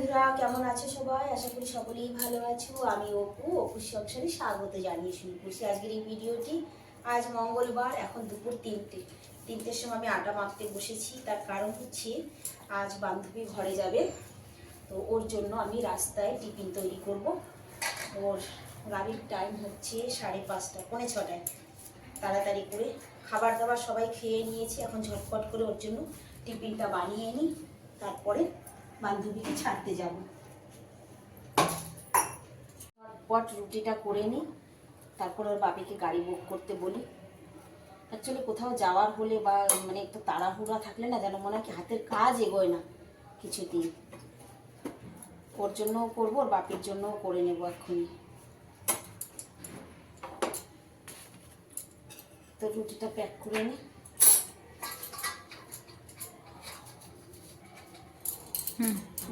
বন্ধুরা, কেমন আছো সবাই? আশা করি সকলেই ভালো আছো। আমি অপু, অপুর সংসারে স্বাগত জানিয়ে শুরু করছি আজকের এই ভিডিওটি। আজ মঙ্গলবার, এখন দুপুর তিনটে। তিনটের সময় আমি আটা মাখতে বসেছি। তার কারণ হচ্ছে, আজ বান্ধবী ঘরে যাবে। তো ওর জন্য আমি রাস্তায় টিফিন তৈরি করব। ওর গাড়ির টাইম হচ্ছে সাড়ে পাঁচটা, পৌনে ছটায়। তাড়াতাড়ি করে খাবার দাবার সবাই খেয়ে নিয়েছি। এখন ঝটপট করে ওর জন্য টিফিনটা বানিয়ে নিই। তারপরে বান্ধবীকে ছাড়তে যাব। ঝটপট রুটিটা করে নিই তারপর ওর বাপিকে গাড়ি বুক করতে বলি। অ্যাকচুয়ালি কোথাও যাওয়ার হলে বা মানে একটু তাড়াহুড়া থাকলে না যেন মনে হয় কি হাতের কাজ এগোয় না কিছুতেই। ওর জন্যও করব, ওর বাপির জন্যও করে নেব এক্ষুনি। তো রুটিটা প্যাক করে নিই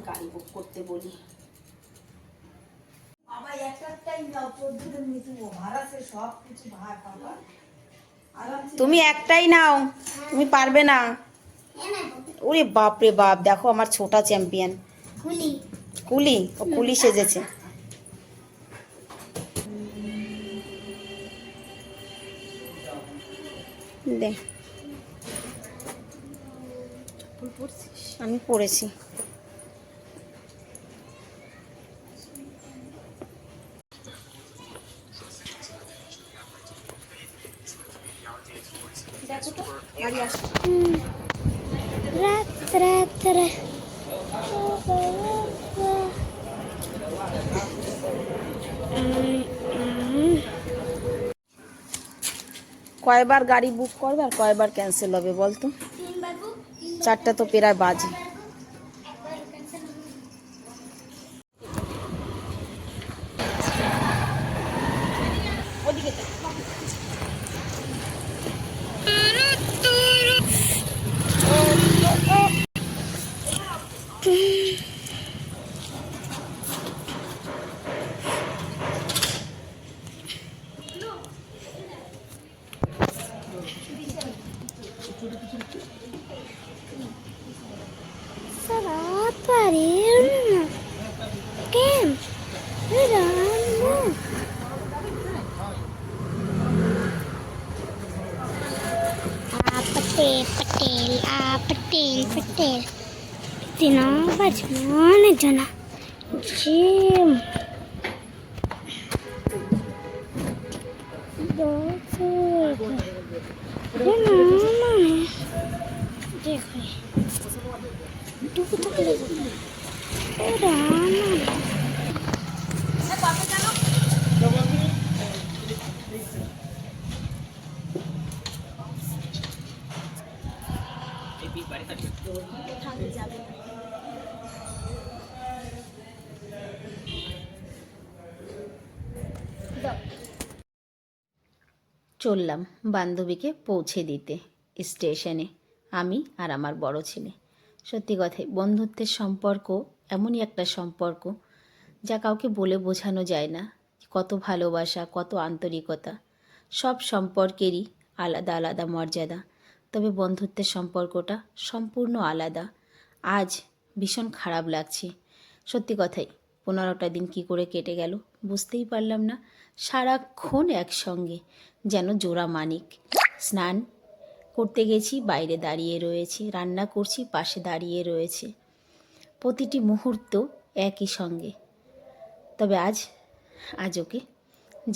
গাড়ি বুক করতে বলি। বাবা একটা টাইম দাও সব কিছু ভাগ বাবা তুমি একটাই নাও তুমি পারবে না। ওরে বাপ রে বাপ দেখো আমার ছোটা চ্যাম্পিয়ন কুলি। ও কুলি সেজেছে। দে। আমি পড়েছি। দেখো তো গাড়ি আসছে রাত রাত রাত কয়বার গাড়ি বুক করবে আর কয়বার ক্যান্সেল হবে বলতো? তিনবার বুক চারটা তো প্রায় বাজে। Saraparen. Kem. Rama. Ah, Patel, Patel, ah, Patel, Patel. Tina, bajmane jana. Jim. não Jana. চললাম বান্ধবীকে পৌঁছে দিতে স্টেশনে। আমি আর আমার বড় ছেলে। সত্যি কথাই, বন্ধুত্বের সম্পর্ক এমনই একটা সম্পর্ক যা কাউকে বলে বোঝানো যায় না কত ভালোবাসা, কত আন্তরিকতা। সব সম্পর্কেরই আলাদা আলাদা মর্যাদা। তবে বন্ধুত্বের সম্পর্কটা সম্পূর্ণ আলাদা। আজ ভীষণ খারাপ লাগছে। সত্যি কথাই, পনেরোটা দিন কি করে কেটে গেল বুঝতেই পারলাম না। সারাক্ষণ একসঙ্গে, যেন জোড়া মানিক। স্নান করতে গেছি বাইরে দাঁড়িয়ে রয়েছে রান্না করছি পাশে দাঁড়িয়ে রয়েছে। প্রতিটি মুহূর্ত একই সঙ্গে। তবে আজ আজ ওকে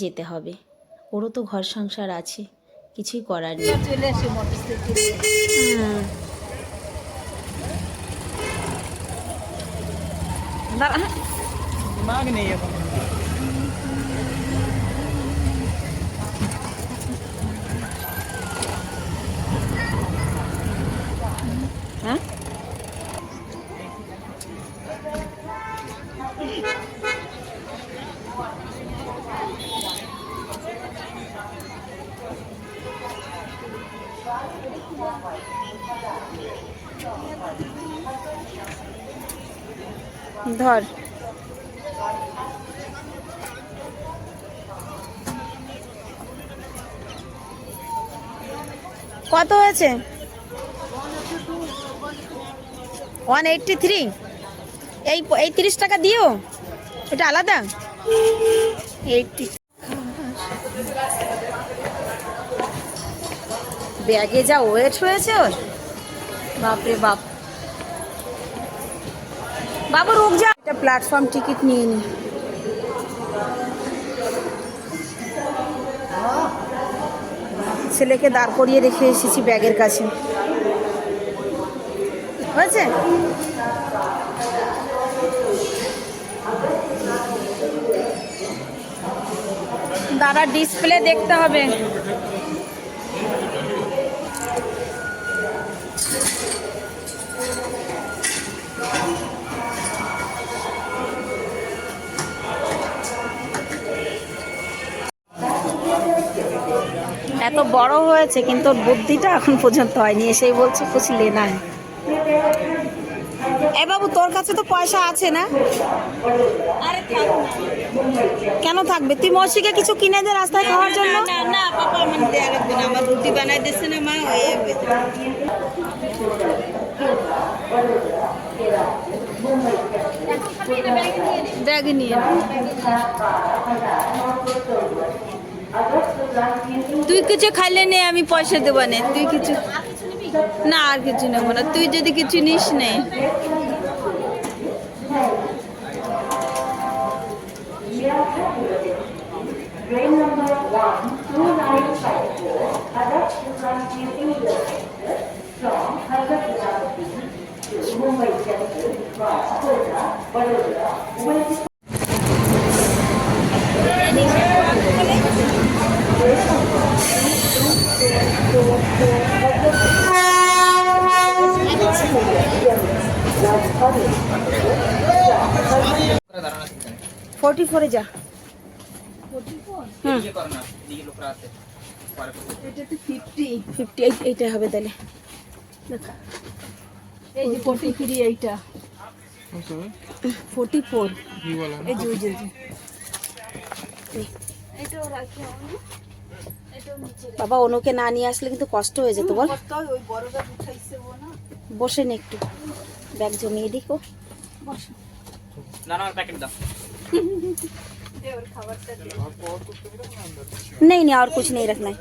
যেতে হবে। ওরও তো ঘর সংসার আছে কিছুই করার নেই। চলে ধর। কত হয়েছে? ওয়ান এইটটি থ্রি এই এই তিরিশ টাকা দিও। এটা আলাদা? এইটি ব্যাগে যা ওয়েট হয়েছে, ওর। বাপরে বাপ। বাবু রুক যা এটা প্ল্যাটফর্ম টিকিট নিয়ে নি। ছেলেকে দাঁড় করিয়ে রেখে এসেছি ব্যাগের কাছে। হয়েছে? দাদা ডিসপ্লে দেখতে হবে। বড় হয়েছে কিন্তু ওর বুদ্ধিটা এখন পর্যন্ত হয়নি। এসেই বলছে কুছ লেনা এ বাবু তোর কাছে তো পয়সা আছে না? কেন থাকবে? তুই মসিকে কিছু কিনে দে রাস্তায় খাওয়ার জন্য। না পাপা আমার লাগবে না আমার রুটি বানাই দিচ্ছে না মা হয়ে যাবে ব্যাগ নিয়ে তুই কিছু খাইলে নে, আমি পয়সা দেবো না। তুই কিছু না, আর কিছু নেব না। তুই যদি কিছু নিস, নে। ফোরটি ফোরে যা। এইট হবে তাহলে। এই যে ফোর্টি থ্রি এইটা ফোরটি ফোর এই যে ওই যে। বাবা অনুকে না নিয়ে আসলে কিন্তু কষ্ট হয়ে যেত বল। কত ওই বড় ব্যাগ উঠাইছে ও না বসে নে একটু। ব্যাগ জমিয়ে দিকো দে ওর খাবারটা দে নেই নেই আর কুছ নেই রাখনা है।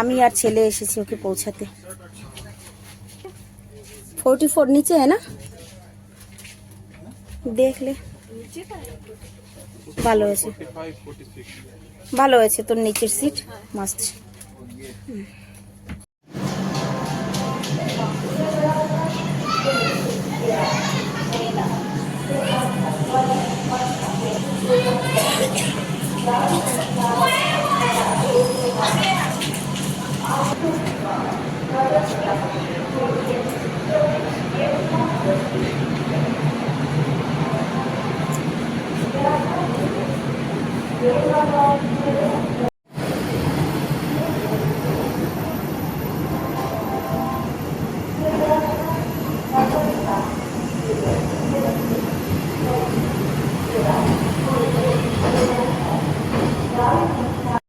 আমি আর ছেলে এসেছি ওকে পৌঁছাতে फोर्टी फोर नीचे है ना দেখ লে ভালো হয়েছে ভালো হয়েছে তোর নিচের সিট মস্ত that.